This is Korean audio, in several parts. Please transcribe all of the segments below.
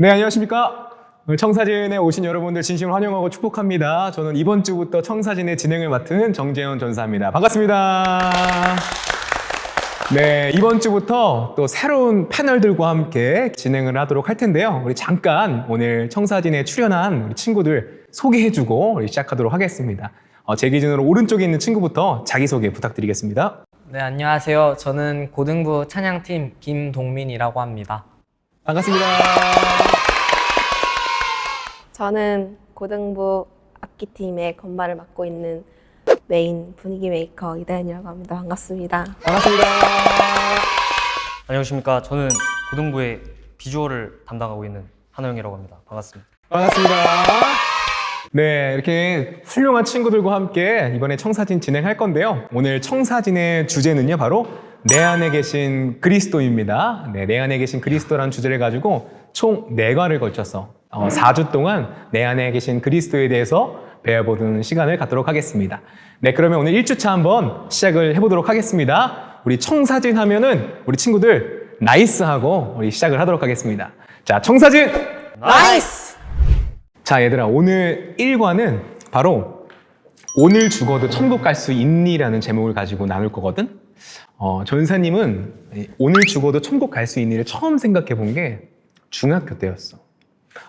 네, 안녕하십니까. 청사진에 오신 여러분들 진심으로 환영하고 축복합니다. 저는 이번 주부터 청사진의 진행을 맡은 정재현 전사입니다. 반갑습니다. 네, 이번 주부터 또 새로운 패널들과 함께 진행을 하도록 할 텐데요. 우리 잠깐 오늘 청사진에 출연한 우리 친구들 소개해주고 우리 시작하도록 하겠습니다. 어, 제 기준으로 오른쪽에 있는 친구부터 자기소개 부탁드리겠습니다. 네, 안녕하세요. 저는 고등부 찬양팀 김동민이라고 합니다. 반갑습니다. 저는 고등부 악기팀의 건반을 맡고 있는 메인 분위기 메이커 이다현이라고 합니다. 반갑습니다. 반갑습니다. 안녕하십니까. 저는 고등부의 비주얼을 담당하고 있는 한호영이라고 합니다. 반갑습니다. 반갑습니다. 네, 이렇게 훌륭한 친구들과 함께 이번에 청사진 진행할 건데요. 오늘 청사진의 주제는요, 바로 내 안에 계신 그리스도입니다. 네, 내 안에 계신 그리스도라는 주제를 가지고 총 4과를 걸쳐서 어, 4주 동안 내 안에 계신 그리스도에 대해서 배워보는 시간을 갖도록 하겠습니다. 네, 그러면 오늘 1주차 한번 시작을 해보도록 하겠습니다. 우리 청사진 하면은 우리 친구들 나이스 하고 우리 시작을 하도록 하겠습니다. 자, 청사진! 나이스! 자, 얘들아, 오늘 1과는 바로 오늘 죽어도 천국 갈 수 있니 라는 제목을 가지고 나눌 거거든? 어, 전사님은 이 오늘 죽어도 천국 갈 수 있니를 처음 생각해 본 게 중학교 때였어.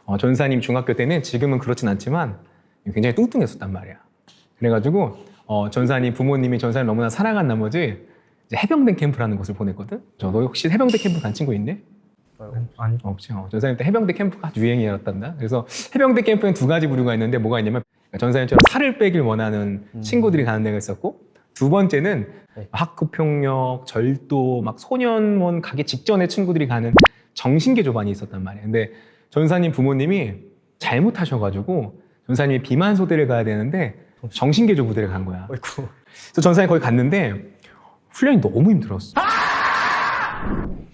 어, 전사님 중학교 때는 지금은 그렇진 않지만 굉장히 뚱뚱했었단 말이야. 그래가지고 어, 전사님 부모님이 전사님 너무나 사랑한 나머지 이제 해병대 캠프라는 곳을 보냈거든? 저너 혹시 해병대 캠프 간 친구 있니? 아니, 없지. 어, 전사님 때 해병대 캠프가 유행이었단다. 그래서 해병대 캠프엔 두 가지 부류가 있는데 뭐가 있냐면 전사님처럼 살을 빼길 원하는 친구들이 가는 데가 있었고 두 번째는 네. 학급 폭력, 절도, 막 소년원 가기 직전에 친구들이 가는 정신계 조반이 있었단 말이에요. 근데 전사님 부모님이 잘못하셔가지고 전사님이 비만 소대를 가야 되는데 정신계 조 부대를 간 거야. 어이쿠. 그래서 전사님 거기 갔는데 훈련이 너무 힘들었어.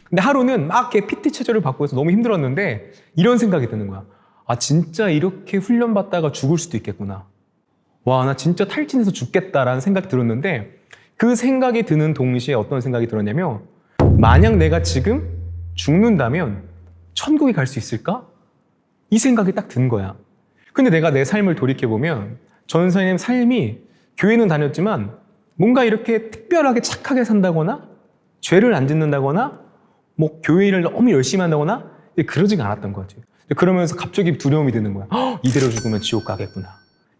근데 하루는 막 이렇게 PT 체조를 받고 해서 너무 힘들었는데 이런 생각이 드는 거야. 아 진짜 이렇게 훈련 받다가 죽을 수도 있겠구나. 와 나 진짜 탈진해서 죽겠다라는 생각이 들었는데 그 생각이 드는 동시에 어떤 생각이 들었냐면 만약 내가 지금 죽는다면 천국에 갈 수 있을까? 이 생각이 딱 든 거야. 근데 내가 내 삶을 돌이켜 보면 전사님 삶이 교회는 다녔지만 뭔가 이렇게 특별하게 착하게 산다거나 죄를 안 짓는다거나 뭐 교회 일을 너무 열심히 한다거나 그러지가 않았던 거지. 그러면서 갑자기 두려움이 드는 거야. "헉, 이대로 죽으면 지옥 가겠구나.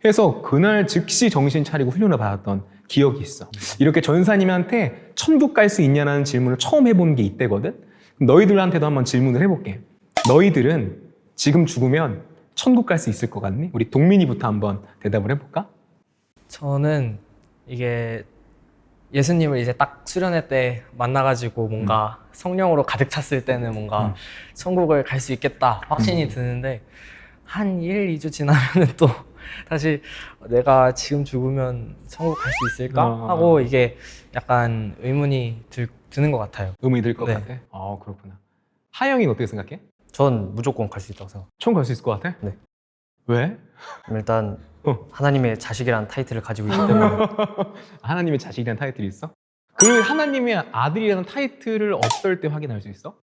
해서 그날 즉시 정신 차리고 훈련을 받았던 기억이 있어. 이렇게 전사님한테 천국 갈 수 있냐는 질문을 처음 해본 게 이때거든. 너희들한테도 한번 질문을 해볼게. 너희들은 지금 죽으면 천국 갈 수 있을 것 같니? 우리 동민이부터 한번 대답을 해볼까? 저는 이게 예수님을 이제 딱 수련회 때 만나가지고 뭔가 성령으로 가득 찼을 때는 뭔가 음. 천국을 갈 수 있겠다 확신이 드는데 한 1, 2주 지나면은 또 다시 내가 지금 죽으면 천국 갈 수 있을까? 어. 하고 이게 약간 의문이 들, 드는 것 같아요. 의문이 들 것 네. 같아. 아 그렇구나. 하영이는 어떻게 생각해? 전 무조건 갈 수 있다고 생각. 총 갈 수 있을 것 같아? 네. 왜? 일단 어. 하나님의 자식이라는 타이틀을 가지고 있기 때문에 하나님의 자식이라는 타이틀이 있어? 그 하나님의 아들이라는 타이틀을 어떨 때 확인할 수 있어?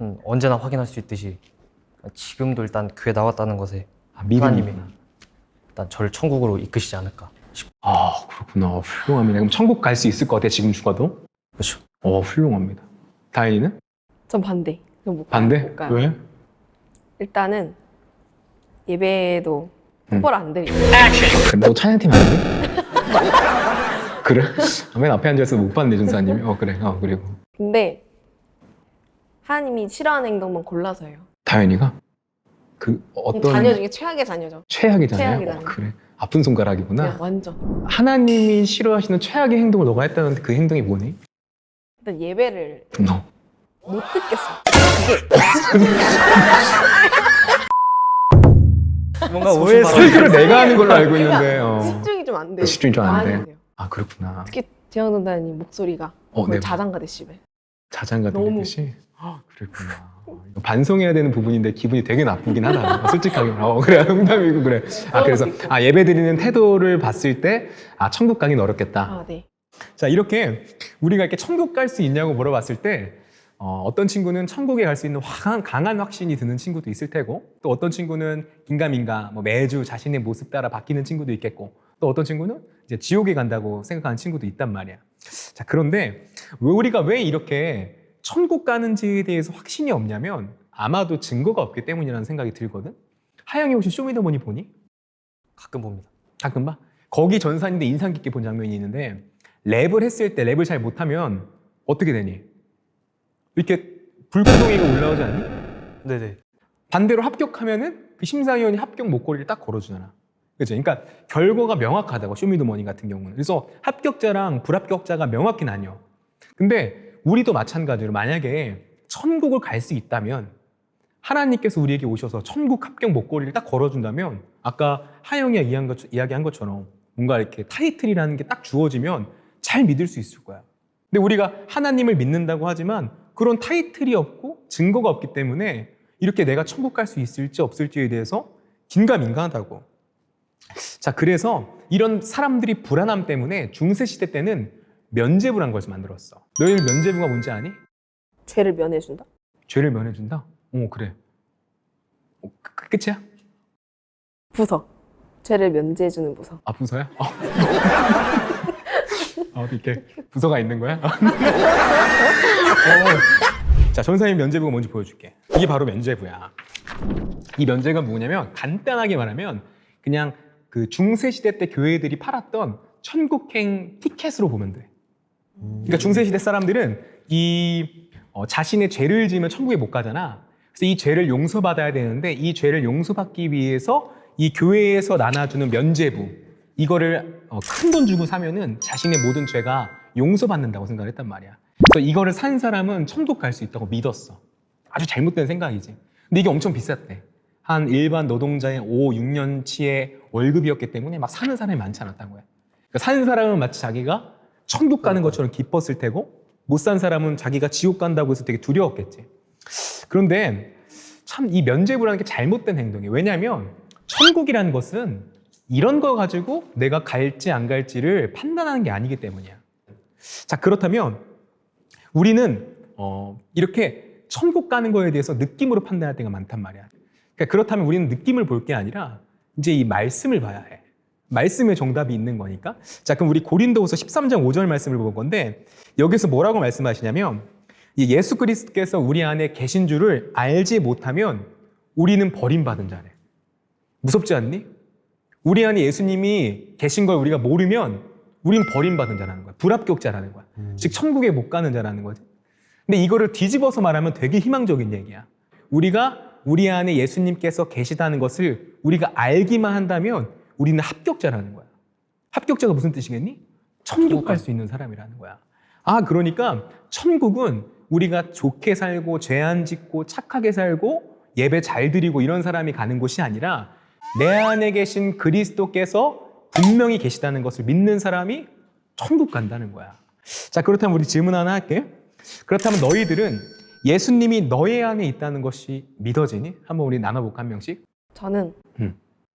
음, 언제나 확인할 수 있듯이 지금도 일단 교회 나왔다는 것에 아, 하나님이 일단 저를 천국으로 이끄시지 않을까 싶. 아 그렇구나. 훌륭합니다. 그럼 천국 갈 수 있을 것 같아 지금 죽어도? 그렇죠. 어 훌륭합니다. 다현이는? 전 반대. 못 가요. 반대? 못 가요. 왜? 일단은 예배도 음. 똑바로 안 드리고 그래, 너 찬양팀 아니니? 그래? 아, 맨 앞에 앉아서 못 봤네 전사님이. 어 그래. 어 그리고 근데 하나님이 싫어하는 행동만 골라서 해요. 다현이가 그 어떤 자녀 중에 최악의 자녀죠. 최악이잖아요. 최악의 어, 자녀. 그래. 아픈 손가락이구나. 그냥 완전. 하나님이 싫어하시는 최악의 행동을 너가 했다는데 그 행동이 뭐니? 일단 예배를 너. 못 듣겠어. 뭔가 오해서 설교를 내가 하는 걸로 알고 있는데. 어. 집중이 좀 안 돼요. 집중이 좀안 많이 돼? 아 그렇구나. 특히 재영 전사님 목소리가 어, 거의 네. 자장가 데시벨. 자장가 너무. 아, 그랬구나. 반성해야 되는 부분인데 기분이 되게 나쁘긴 하다. 솔직하게. 어, 그래. 농담이고 그래. 아, 그래서 아, 예배 드리는 태도를 봤을 때 아, 천국 가긴 어렵겠다. 아 네. 자, 이렇게 우리가 이렇게 천국 갈 수 있냐고 물어봤을 때 어, 어떤 친구는 천국에 갈 수 있는 강한, 강한 확신이 드는 친구도 있을 테고 또 어떤 친구는 긴가민가 뭐 매주 자신의 모습 따라 바뀌는 친구도 있겠고 또 어떤 친구는 이제 지옥에 간다고 생각하는 친구도 있단 말이야. 자 그런데 왜 우리가 왜 이렇게 천국 가는지에 대해서 확신이 없냐면 아마도 증거가 없기 때문이라는 생각이 들거든. 하영이 혹시 쇼미더머니 보니? 가끔 봅니다. 가끔 봐. 거기 전산인데 인상 깊게 본 장면이 있는데 랩을 했을 때 랩을 잘 못하면 어떻게 되니? 이렇게 불구덩이가 올라오지 않니? 네네. 반대로 합격하면은 그 심사위원이 합격 목걸이를 딱 걸어주잖아. 그죠? 그러니까 결과가 명확하다고 쇼미더머니 같은 경우는. 그래서 합격자랑 불합격자가 명확히 나뉘어. 근데 우리도 마찬가지로 만약에 천국을 갈 수 있다면 하나님께서 우리에게 오셔서 천국 합격 목걸이를 딱 걸어준다면 아까 하영이가 이야기한, 것처럼 뭔가 이렇게 타이틀이라는 게 딱 주어지면 잘 믿을 수 있을 거야. 근데 우리가 하나님을 믿는다고 하지만 그런 타이틀이 없고 증거가 없기 때문에 이렇게 내가 천국 갈 수 있을지 없을지에 대해서 긴가민가하다고. 자, 그래서 이런 사람들이 불안함 때문에 중세 시대 때는 면죄부란 것을 만들었어. 너희는 면죄부가 뭔지 아니? 죄를 면해준다. 죄를 면해준다? 어, 그래. 어, 그, 그 끝이야? 부서. 죄를 면제해주는 부서. 아, 부서야? 어. 아, 이렇게 부서가 있는 거야? 어. 자, 전사님 면죄부가 뭔지 보여줄게. 이게 바로 면죄부야. 이 면죄가 뭐냐면 간단하게 말하면 그냥 그 중세 시대 때 교회들이 팔았던 천국행 티켓으로 보면 돼. 그러니까 중세 시대 사람들은 이 어, 자신의 죄를 지으면 천국에 못 가잖아. 그래서 이 죄를 용서받아야 되는데 이 죄를 용서받기 위해서 이 교회에서 나눠주는 면죄부 이거를 어, 큰돈 주고 사면은 자신의 모든 죄가 용서받는다고 생각을 했단 말이야. 그래서 이거를 산 사람은 천국 갈 수 있다고 믿었어. 아주 잘못된 생각이지. 근데 이게 엄청 비쌌대. 한 일반 노동자의 5, 6년치의 월급이었기 때문에 막 사는 사람이 많지 않았다는 거야. 그러니까 산 사람은 마치 자기가 천국 가는 것처럼 기뻤을 테고 못 산 사람은 자기가 지옥 간다고 해서 되게 두려웠겠지. 그런데 참 이 면죄부라는 게 잘못된 행동이에요. 왜냐하면 천국이라는 것은 이런 거 가지고 내가 갈지 안 갈지를 판단하는 게 아니기 때문이야. 자 그렇다면 우리는 어, 이렇게 천국 가는 거에 대해서 느낌으로 판단할 때가 많단 말이야. 그러니까 그렇다면 우리는 느낌을 볼 게 아니라 이제 이 말씀을 봐야 해. 말씀에 정답이 있는 거니까. 자, 그럼 우리 고린도후서 13장 5절 말씀을 볼 건데 여기서 뭐라고 말씀하시냐면 이 예수 그리스도께서 우리 안에 계신 줄을 알지 못하면 우리는 버림받은 자래. 무섭지 않니? 우리 안에 예수님이 계신 걸 우리가 모르면 우린 버림받은 자라는 거야. 불합격자라는 거야. 즉 천국에 못 가는 자라는 거지. 근데 이거를 뒤집어서 말하면 되게 희망적인 얘기야. 우리가 우리 안에 예수님께서 계시다는 것을 우리가 알기만 한다면 우리는 합격자라는 거야. 합격자가 무슨 뜻이겠니? 천국 갈 수 있는 사람이라는 거야. 아, 그러니까 천국은 우리가 좋게 살고 죄안 짓고 착하게 살고 예배 잘 드리고 이런 사람이 가는 곳이 아니라 내 안에 계신 그리스도께서 분명히 계시다는 것을 믿는 사람이 천국 간다는 거야. 자, 그렇다면 우리 질문 하나 할게. 그렇다면 너희들은 예수님이 너희 안에 있다는 것이 믿어지니? 한번 우리 나눠볼까, 한 명씩? 저는 음.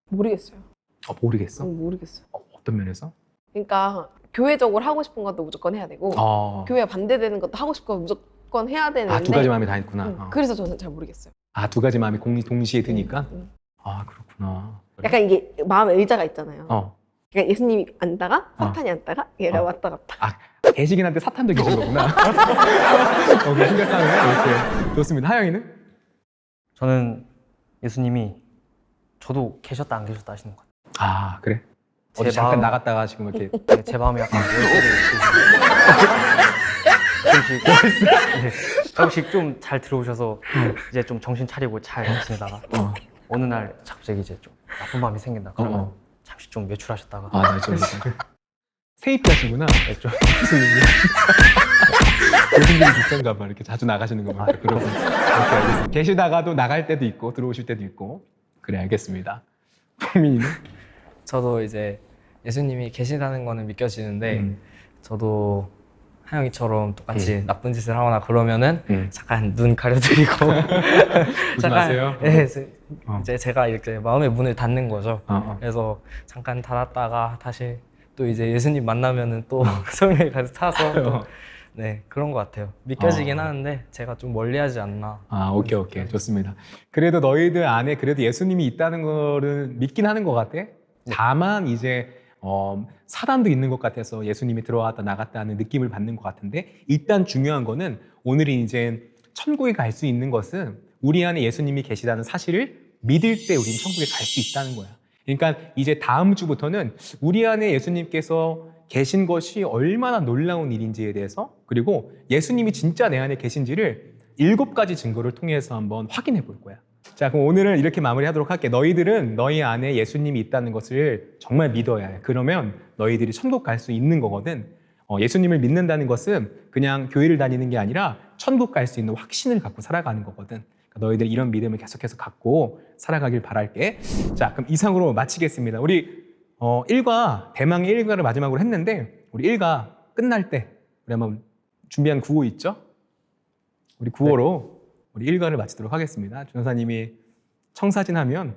모르겠어요. 어, 모르겠어. 음, 모르겠어요. 어, 어떤 면에서? 그러니까 교회적으로 하고 싶은 것도 무조건 해야 되고 어. 교회 반대되는 것도 하고 싶은 거 무조건 해야 되는데 아, 두 가지 마음이 다 있구나. 음, 어. 그래서 저는 잘 모르겠어요. 아, 두 가지 마음이 공- 동시에 드니까? 음. 아, 그렇구나. 약간 이게 마음에 의자가 있잖아요. 어. 그러니까 예수님이 앉다가 어. 사탄이 앉다가 얘가 어. 왔다 갔다. 아, 계시긴 한데 사탄도 계신 거구나. 어, 그 생각하면 이렇게. 좋습니다. 하영이는? 저는 예수님이 저도 계셨다 안 계셨다 하시는 것 같아요. 아, 그래? 제 어디 잠깐 마음- 나갔다가 지금 이렇게. 네, 제 마음에 약간 열쇠를 조금씩 네, 조금씩 좀 잘 들어오셔서 이제 좀 정신 차리고 잘 지내다가 어. 어느 날 갑자기 이제 좀 나쁜 마음이 생긴다. 그러면 어. 잠시 좀 외출하셨다가 아, 나 좀. 세입 하시구나. 네, 좀 교수님이. 교수님이 비싼가 봐. 이렇게 자주 나가시는 거 보니까. 그러고. 이렇게 알겠습니다. 계시다가도 나갈 때도 있고, 들어오실 때도 있고. 그래, 알겠습니다. 풍민이는? 저도 이제 예수님이 계시다는 거는 믿겨지는데 음. 저도 하영이처럼 똑같이 나쁜 짓을 하거나 그러면은 음. 잠깐 눈 가려드리고. 네, 이제, 어. 이제 제가 이렇게 마음의 문을 닫는 거죠. 어, 어. 그래서 잠깐 닫았다가 다시 또 이제 예수님 만나면은 또 성령이 가득 차서 또 네 그런 것 같아요. 믿겨지긴 어. 하는데 제가 좀 멀리하지 않나. 아, 오케이, 오케이. 좋습니다. 그래도 너희들 안에 그래도 예수님이 있다는 거를 믿긴 하는 것 같아. 다만 이제, 어, 사단도 있는 것 같아서 예수님이 들어왔다 나갔다 하는 느낌을 받는 것 같은데, 일단 중요한 거는 오늘이 이제 천국에 갈 수 있는 것은 우리 안에 예수님이 계시다는 사실을 믿을 때 우리는 천국에 갈 수 있다는 거야. 그러니까 이제 다음 주부터는 우리 안에 예수님께서 계신 것이 얼마나 놀라운 일인지에 대해서 그리고 예수님이 진짜 내 안에 계신지를 일곱 가지 증거를 통해서 한번 확인해 볼 거야. 자, 그럼 오늘은 이렇게 마무리하도록 할게. 너희들은 너희 안에 예수님이 있다는 것을 정말 믿어야 해. 그러면 너희들이 천국 갈 수 있는 거거든. 어, 예수님을 믿는다는 것은 그냥 교회를 다니는 게 아니라 천국 갈 수 있는 확신을 갖고 살아가는 거거든. 그러니까 너희들 이런 믿음을 계속해서 갖고 살아가길 바랄게. 자, 그럼 이상으로 마치겠습니다. 우리 어, 1과 대망의 1과를 마지막으로 했는데 우리 1과 끝날 때 우리 한번 준비한 구호 있죠? 우리 구호로 우리 1과를 마치도록 하겠습니다. 준호사님이 청사진 하면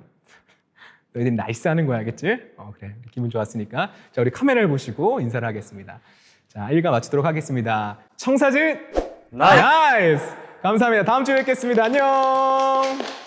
너희들이 나이스 하는 거야, 알겠지? 어, 그래. 기분 좋았으니까. 자, 우리 카메라를 보시고 인사를 하겠습니다. 자, 1과 마치도록 하겠습니다. 청사진! 나이스! 감사합니다. 다음 주에 뵙겠습니다. 안녕!